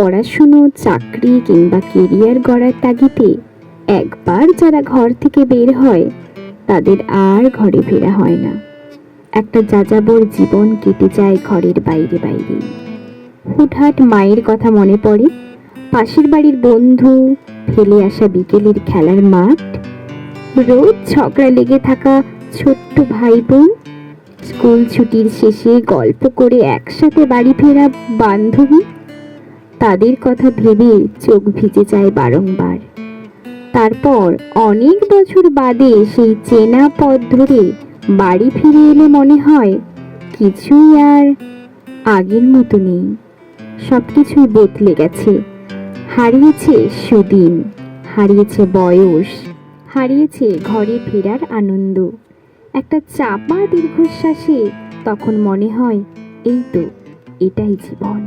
পড়াশুনো, চাকরি কিংবা কেরিয়ার গড়ার তাগিদে একবার যারা ঘর থেকে বের হয়, তাদের আর ঘরে ফেরা হয় না। একটা যাযাবর জীবন কেটে যায় ঘরের বাইরে বাইরে। হুটহাট মায়ের কথা মনে পড়ে, পাশের বাড়ির বন্ধু, ফেলে আসা বিকেলের খেলার মাঠ, রোজ ঝগড়া লেগে থাকা ছোট্ট ভাই বোন স্কুল ছুটির শেষে গল্প করে একসাথে বাড়ি ফেরা বান্ধবী। তাদের কথা ভেবে চোখ ভিজে যায় বারংবার। তারপর অনেক বছর বাদে সেই চেনা পথ ধরে বাড়ি ফিরে এলে মনে হয়, কিছুই আর আগের মতো নেই। সব কিছুই বদলে গেছে। হারিয়েছে সুদিন, হারিয়েছে বয়স, হারিয়েছে ঘরে ফেরার আনন্দ। একটা চাপা দীর্ঘশ্বাসে তখন মনে হয়, এই তো, এটাই জীবন।